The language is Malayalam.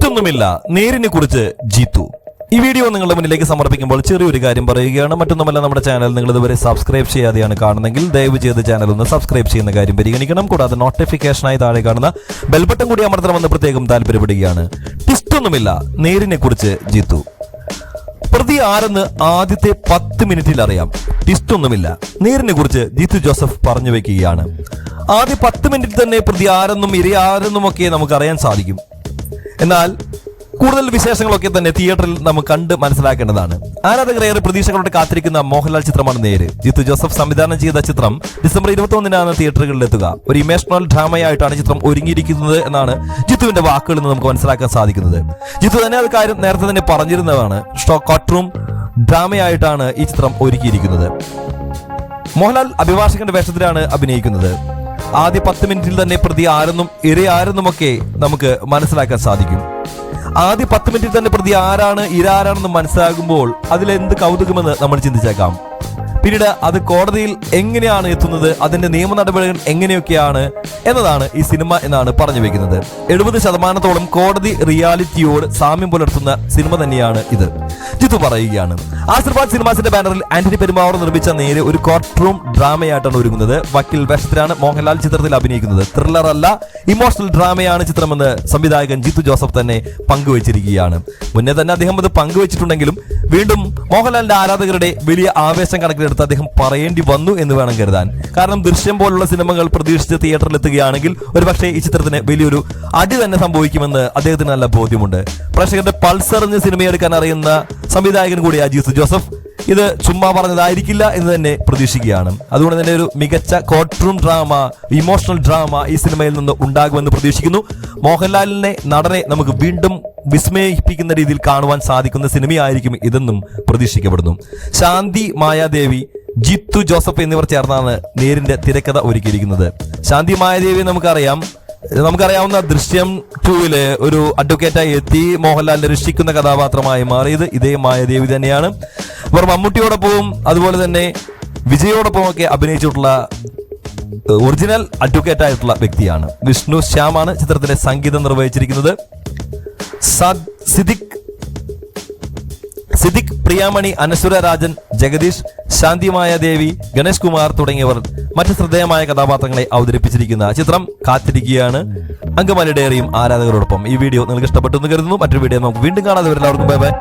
ടിസ്റ്റൊന്നുമില്ല നേരിനെ കുറിച്ച് ജീത്തു. ഈ വീഡിയോ നിങ്ങളുടെ മുന്നിലേക്ക് സമർപ്പിക്കുമ്പോൾ ചെറിയൊരു കാര്യം പറയുകയാണ്. മറ്റൊന്നുമല്ല നമ്മുടെ ചാനൽ നിങ്ങൾ ഇതുവരെ സബ്സ്ക്രൈബ് ചെയ്യാതെയാണ് കാണുന്നെങ്കിൽ ദയവ് ചെയ്ത് ചാനൽ ഒന്ന് സബ്സ്ക്രൈബ് ചെയ്യുന്ന കാര്യം പരിഗണിക്കണം. കൂടാതെ നോട്ടിഫിക്കേഷനായി താഴെ കാണുന്ന ബെൽബട്ടൺ കൂടി അമർത്തണമെന്ന് പ്രത്യേകം താല്പര്യപ്പെടുകയാണ്. ടിസ്റ്റൊന്നുമില്ല നേരിനെ കുറിച്ച് ജീത്തു. പ്രതി ആരെന്ന് ആദ്യത്തെ പത്ത് മിനിറ്റിൽ അറിയാം. ടിസ്റ്റൊന്നുമില്ല നേരിനെ കുറിച്ച് ജീത്തു ജോസഫ് പറഞ്ഞു വെക്കുകയാണ്. ആദ്യ പത്ത് മിനിറ്റിൽ തന്നെ പ്രതി ആരെന്നും ഇരയാരെന്നും ഒക്കെ നമുക്ക് അറിയാൻ സാധിക്കും. എന്നാൽ കൂടുതൽ വിശേഷങ്ങളൊക്കെ തന്നെ തിയേറ്ററിൽ നമുക്ക് കണ്ട് മനസ്സിലാക്കേണ്ടതാണ്. ആരാധകർ ഏറെ പ്രതീക്ഷകളോടെ കാത്തിരിക്കുന്ന മോഹൻലാൽ ചിത്രമാണ് നേര്. ജിത്തു ജോസഫ് സംവിധാനം ചെയ്ത ചിത്രം ഡിസംബർ ഇരുപത്തി ഒന്നിനാണ് തിയേറ്ററുകളിൽ എത്തുക. ഒരു ഇമോഷണൽ ഡ്രാമയായിട്ടാണ് ചിത്രം ഒരുങ്ങിയിരിക്കുന്നത് എന്നാണ് ജിത്തുവിന്റെ വാക്കുകളിൽ നിന്ന് നമുക്ക് മനസ്സിലാക്കാൻ സാധിക്കുന്നത്. ജിത്തു തന്നെ അത് കാര്യം നേരത്തെ തന്നെ പറഞ്ഞിരുന്നതാണ്. റൂം ഡ്രാമയായിട്ടാണ് ഈ ചിത്രം ഒരുക്കിയിരിക്കുന്നത്. മോഹൻലാൽ അഭിഭാഷകന്റെ വേഷത്തിലാണ് അഭിനയിക്കുന്നത്. ആദ്യ പത്ത് മിനിറ്റിൽ തന്നെ പ്രതി ആരെന്നും ഇര ആരെന്നുമൊക്കെ നമുക്ക് മനസ്സിലാക്കാൻ സാധിക്കും. ആദ്യ പത്ത് മിനിറ്റിൽ തന്നെ പ്രതി ആരാണ് ഇര ആരാണെന്ന് മനസ്സിലാകുമ്പോൾ അതിലെന്ത് കൗതുകമെന്ന് നമ്മൾ ചിന്തിച്ചേക്കാം. പിന്നീട് അത് കോടതിയിൽ എങ്ങനെയാണ് എത്തുന്നത്? അതിന്റെ നിയമ നടപടികൾ എങ്ങനെയൊക്കെയാണ് എന്നതാണ് ഈ സിനിമ എന്നാണ് പറഞ്ഞു വെക്കുന്നത്. എഴുപത് ശതമാനത്തോളം കോടതി റിയാലിറ്റിയോട് സാമ്യം പുലർത്തുന്ന സിനിമ തന്നെയാണ് ഇത്. ജിത്തു പറയുകയാണ്. ആശീർവാദ് സിനിമാസിന്റെ ബാനറിൽ ആന്റണി പെരുമാവർ നിർമ്മിച്ച നേരെ ഒരു കോർട്ട് റൂം ഡ്രാമയായിട്ടാണ് ഒരുങ്ങുന്നത്. വക്കീൽ വേഷത്തിലാണ് മോഹൻലാൽ ചിത്രത്തിൽ അഭിനയിക്കുന്നത്. ത്രില്ലർ അല്ല ഇമോഷണൽ ഡ്രാമയാണ് ചിത്രമെന്ന് സംവിധായകൻ ജിത്തു ജോസഫ് തന്നെ പങ്കുവച്ചിരിക്കുകയാണ്. മുന്നേ തന്നെ അദ്ദേഹം അത് പങ്കുവച്ചിട്ടുണ്ടെങ്കിലും വീണ്ടും മോഹൻലാലിന്റെ ആരാധകരുടെ വലിയ ആവേശം കണക്കിലെടുത്ത് അദ്ദേഹം പറയേണ്ടി വന്നു എന്ന് വേണം കരുതാൻ. കാരണം ദൃശ്യം പോലുള്ള സിനിമകൾ പ്രതീക്ഷിച്ച് തിയേറ്ററിൽ എത്തുകയാണെങ്കിൽ ഒരുപക്ഷെ ഈ ചിത്രത്തിന് വലിയൊരു അടി തന്നെ സംഭവിക്കുമെന്ന് അദ്ദേഹത്തിന് നല്ല ബോധ്യമുണ്ട്. പ്രേക്ഷകരുടെ എന്ന സിനിമയെടുക്കാൻ അറിയുന്ന സംവിധായകൻ കൂടി അജീസ് ജോസഫ് ഇത് ചുമ്മാ പറഞ്ഞതായിരിക്കില്ല എന്ന് തന്നെ പ്രതീക്ഷിക്കുകയാണ്. അതുകൊണ്ട് തന്നെ ഒരു മികച്ച courtroom drama emotional drama ഈ സിനിമയിൽ നിന്ന് ഉണ്ടാകുമെന്ന് പ്രതീക്ഷിക്കുന്നു. മോഹൻലാലിനെ നടനെ നമുക്ക് വീണ്ടും വിസ്മയിപ്പിക്കുന്ന രീതിയിൽ കാണുവാൻ സാധിക്കുന്ന സിനിമയായിരിക്കും ഇതെന്നും പ്രതീക്ഷിക്കപ്പെടുന്നു. ശാന്തി മായാദേവി ജിത്തു ജോസഫ് എന്നിവർ ചേർന്നാണ് നേരിന്റെ തിരക്കഥ ഒരുക്കിയിരിക്കുന്നത്. ശാന്തി മായാദേവി നമുക്കറിയാം. നമുക്കറിയാവുന്ന ദൃശ്യം ടൂവിൽ ഒരു അഡ്വക്കേറ്റായി എത്തി മോഹൻലാലിനെ രക്ഷിക്കുന്ന കഥാപാത്രമായി മാറിയത് ഇതേ മായാദേവി തന്നെയാണ്. ഇവർ മമ്മൂട്ടിയോടൊപ്പവും അതുപോലെ തന്നെ വിജയോടൊപ്പം ഒക്കെ അഭിനയിച്ചിട്ടുള്ള ഒറിജിനൽ അഡ്വക്കേറ്റ് ആയിട്ടുള്ള വ്യക്തിയാണ്. വിഷ്ണു ശ്യാമാണ് ചിത്രത്തിന്റെ സംഗീതം നിർവഹിച്ചിരിക്കുന്നത്. സിദിഖ് സിദിഖ് പ്രിയാമണി അനശ്വര രാജൻ ജഗദീഷ് ശാന്തിമായ ദേവി ഗണേഷ് കുമാർ തുടങ്ങിയവർ മറ്റ് ശ്രദ്ധേയമായ കഥാപാത്രങ്ങളെ അവതരിപ്പിച്ചിരിക്കുന്ന ചിത്രം കാത്തിരിക്കുകയാണ്. അങ്കമാലി ഡയറിയും ആരാധകരോടൊപ്പം ഈ വീഡിയോ നിങ്ങൾക്ക് ഇഷ്ടപ്പെട്ടു എന്ന് കരുതുന്നു. മറ്റൊരു വീഡിയോ നമുക്ക് വീണ്ടും കാണാതെ എല്ലാവർക്കും ബൈ ബൈ